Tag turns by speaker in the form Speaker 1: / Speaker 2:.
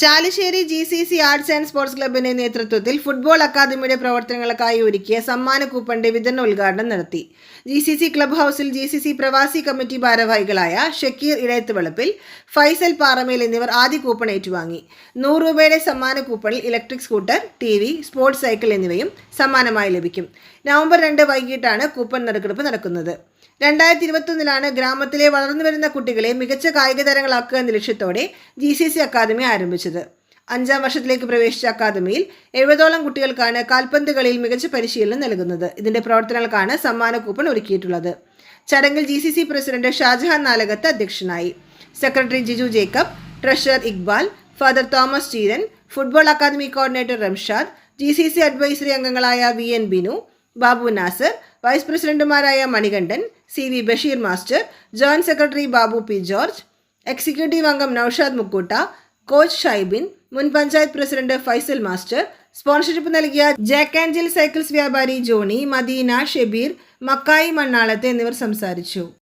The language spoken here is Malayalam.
Speaker 1: Chalissery G C C arts and sports ക്ലബിന്റെ നേതൃത്വത്തിൽ ഫുട്ബോൾ അക്കാദമിയുടെ പ്രവർത്തനങ്ങൾക്കായി ഒരുക്കിയ സമ്മാന കൂപ്പണിന്റെ വിതരണ ഉദ്ഘാടനം നടത്തി. ജി സി സി ക്ലബ് ഹൗസിൽ ജി സി സി പ്രവാസി കമ്മിറ്റി ഭാരവാഹികളായ ഷക്കീർ ഇടയത്ത് വെളുപ്പിൽ ഫൈസൽ പാറമേൽ എന്നിവർ ആദ്യ കൂപ്പൺ ഏറ്റുവാങ്ങി. നൂറ് രൂപയുടെ സമ്മാന കൂപ്പണിൽ electric scooter T V sports cycle എന്നിവയും സമ്മാനമായി ലഭിക്കും. നവംബർ രണ്ട് വൈകിട്ടാണ് കൂപ്പൺ നറുക്കെടുപ്പ് നടക്കുന്നത്. രണ്ടായിരത്തി ഇരുപത്തൊന്നിലാണ് ഗ്രാമത്തിലെ വളർന്നു വരുന്ന കുട്ടികളെ മികച്ച കായിക താരങ്ങളാക്കുക എന്ന ലക്ഷ്യത്തോടെ ജി സി സി അക്കാദമി ആരംഭിച്ചത്. അഞ്ചാം വർഷത്തിലേക്ക് പ്രവേശിച്ച അക്കാദമിയിൽ എഴുപതോളം കുട്ടികൾക്കാണ് കാൽപന്ത് കളിയിൽ മികച്ച പരിശീലനം നൽകുന്നത്. ഇതിന്റെ പ്രവർത്തനങ്ങൾക്കാണ് സമ്മാന കൂപ്പൺ ഒരുക്കിയിട്ടുള്ളത്. ചടങ്ങിൽ G C C president Shajahan Nalakath അധ്യക്ഷനായി. Secretary Jiju Jacob treasurer Iqbal father Thomas Cheeran football academy coordinator Ramshad G C C advisory അംഗങ്ങളായ V N Binu Babu Nasar vice പ്രസിഡന്റുമാരായ Manikandan C V Basheer master joint secretary Babu P George executive അംഗം നൌഷാദ് മുക്കൂട്ട കോച്ച് ഷൈബിൻ മുൻ panchayat president Faisal master sponsorship നൽകിയ ജാക്ക് ആഞ്ചൽ സൈക്കിൾസ് വ്യാപാരി ജോണി മദീന ഷെബീർ മക്കായി മണ്ണാളത്ത് എന്നിവർ സംസാരിച്ചു.